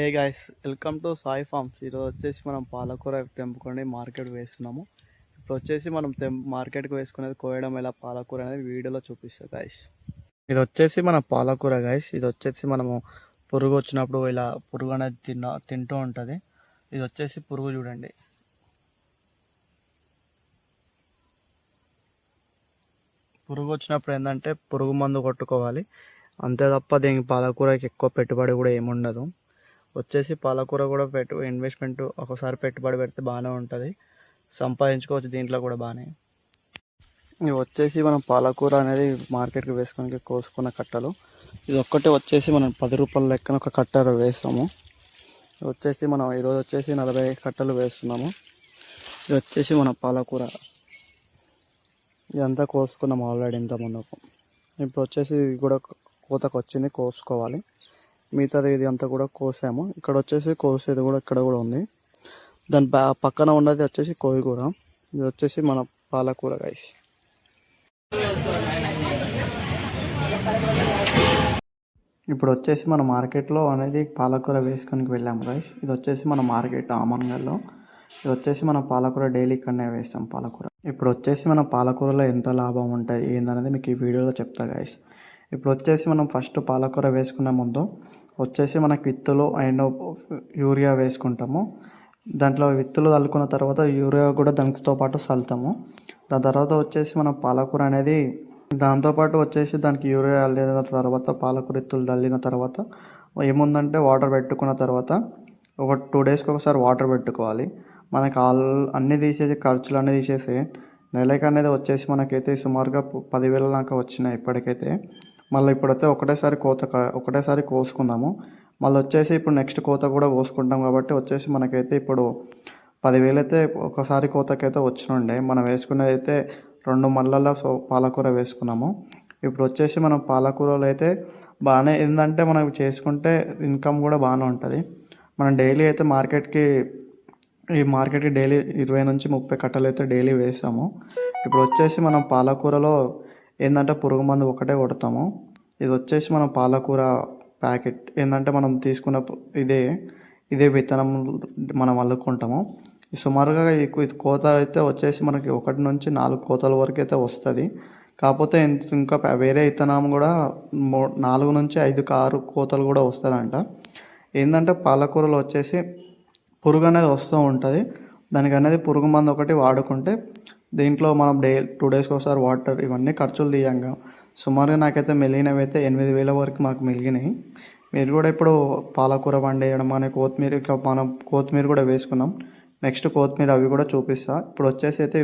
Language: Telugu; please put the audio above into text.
Hey guys welcome to Sai farms ఈరోజు వచ్చేసి మనం పాలకూర తెంపుకొని మార్కెట్ వేస్తున్నాము. ఇప్పుడు వచ్చేసి మనం తెం మార్కెట్కి వేసుకునేది కోయడం ఎలా పాలకూర అనేది వీడియోలో చూపిస్తాం గాయస్ ఇది వచ్చేసి మన పాలకూర గాయస్ ఇది వచ్చేసి మనము పురుగు వచ్చినప్పుడు ఇలా పురుగు అనేది తిన్న తింటూ ఉంటుంది. ఇది వచ్చేసి పురుగు చూడండి. పురుగు వచ్చినప్పుడు ఏంటంటే పురుగు మందు కొట్టుకోవాలి. అంతే తప్ప దీనికి పాలకూరకి ఎక్కువ పెట్టుబడి కూడా ఏముండదు. వచ్చేసి పాలకూర కూడా పెట్టు ఇన్వెస్ట్మెంట్ ఒకసారి పెట్టుబడి పెడితే బాగానే ఉంటుంది. సంపాదించుకోవచ్చు దీంట్లో కూడా బాగానే ఇవి వచ్చేసి మనం పాలకూర అనేది మార్కెట్కి వేసుకొని కోసుకున్న కట్టలు. ఇది ఒక్కటే వచ్చేసి మనం పది రూపాయల లెక్కన ఒక కట్ట వేస్తాము. వచ్చేసి మనం ఈరోజు వచ్చేసి నలభై కట్టలు వేస్తున్నాము. ఇది వచ్చేసి మన పాలకూర. ఇదంతా కోసుకున్నాం ఆల్రెడీ ఇంత ముందుకు ఇప్పుడు వచ్చేసి ఇది కూడా కోతకు వచ్చింది కోసుకోవాలి. మిగతాది ఇది అంతా కూడా కోసాము. ఇక్కడ వచ్చేసి కోసేది కూడా ఇక్కడ కూడా ఉంది. దాని పక్కన ఉన్నది వచ్చేసి కోయికూర ఇది వచ్చేసి మన పాలకూర గైస్ ఇప్పుడు వచ్చేసి మన మార్కెట్లో అనేది పాలకూర వేసుకొని వెళ్ళాము గైస్ ఇది వచ్చేసి మన మార్కెట్ ఆమన్గల్లో. ఇది వచ్చేసి మన పాలకూర డైలీ ఇక్కడనే వేస్తాం పాలకూర. ఇప్పుడు వచ్చేసి మన పాలకూరలో ఎంత లాభం ఉంటుంది ఏందనేది మీకు ఈ వీడియోలో చెప్తా గాయస్ ఇప్పుడు వచ్చేసి మనం ఫస్ట్ పాలకూర వేసుకునే ముందు వచ్చేసి మనకి విత్తులు అండ్ యూరియా వేసుకుంటాము. దాంట్లో విత్తులు చల్లుకున్న తర్వాత యూరియా కూడా దానితో పాటు చల్లుతాము. దాని తర్వాత వచ్చేసి మనం పాలకూర అనేది దాంతోపాటు వచ్చేసి దానికి యూరియా చల్లిన తర్వాత పాలకూర విత్తులు చల్లిన తర్వాత ఏముందంటే వాటర్ పెట్టుకున్న తర్వాత ఒక టూ డేస్కి ఒకసారి వాటర్ పెట్టుకోవాలి. మనకి ఆల్ అన్నీ తీసేసి ఖర్చులు అన్నీ తీసేసి నెలకి అనేది వచ్చేసి మనకైతే సుమారుగా పదివేల దాకా వచ్చినాయి ఇప్పటికైతే. మళ్ళీ ఇప్పుడైతే ఒకటేసారి కోత ఒకటేసారి కోసుకున్నాము. మళ్ళీ వచ్చేసి ఇప్పుడు నెక్స్ట్ కోత కూడా కోసుకుంటాం కాబట్టి వచ్చేసి మనకైతే ఇప్పుడు పదివేలు అయితే ఒకసారి కోతకైతే వచ్చినుండే. మనం వేసుకునేది అయితే రెండు మళ్ళల సో పాలకూర వేసుకున్నాము. ఇప్పుడు వచ్చేసి మనం పాలకూరలో అయితే బాగానే ఏంటంటే మనం చేసుకుంటే ఇన్కమ్ కూడా బాగానే ఉంటుంది. మనం డైలీ అయితే మార్కెట్కి ఈ మార్కెట్కి డైలీ ఇరవై నుంచి ముప్పై కట్టలు అయితే డైలీ వేస్తాము ఇప్పుడు వచ్చేసి మనం పాలకూరలో ఏంటంటే పురుగు మందు ఒకటే కొడతాము. ఇది వచ్చేసి మనం పాలకూర ప్యాకెట్. ఏంటంటే మనం తీసుకున్న ఇదే ఇదే విత్తనం మనం అల్లుకుంటాము. సుమారుగా ఇది కోత అయితే వచ్చేసి మనకి ఒకటి నుంచి నాలుగు కోతల వరకు అయితే వస్తుంది. కాకపోతే ఇంకా వేరే విత్తనం కూడా నాలుగు నుంచి ఐదు ఆరు కోతలు కూడా వస్తుందంట. ఏంటంటే పాలకూరలో వచ్చేసి పురుగు అనేది వస్తూ ఉంటుంది. దానికి అనేది పురుగు మందు ఒకటి వాడుకుంటే దీంట్లో మనం డే టూ డేస్కి ఒకసారి వాటర్ ఇవన్నీ ఖర్చులు తీయంగా. సుమారుగా నాకైతే మెలిగినవి అయితే ఎనిమిది వేల వరకు మాకు మిగిలినాయి. మీరు కూడా ఇప్పుడు పాలకూర వండేయడం అనే కొత్తిమీర మనం కొత్తిమీర కూడా వేసుకున్నాం. నెక్స్ట్ కొత్తిమీర అవి కూడా చూపిస్తా. ఇప్పుడు వచ్చేసి అయితే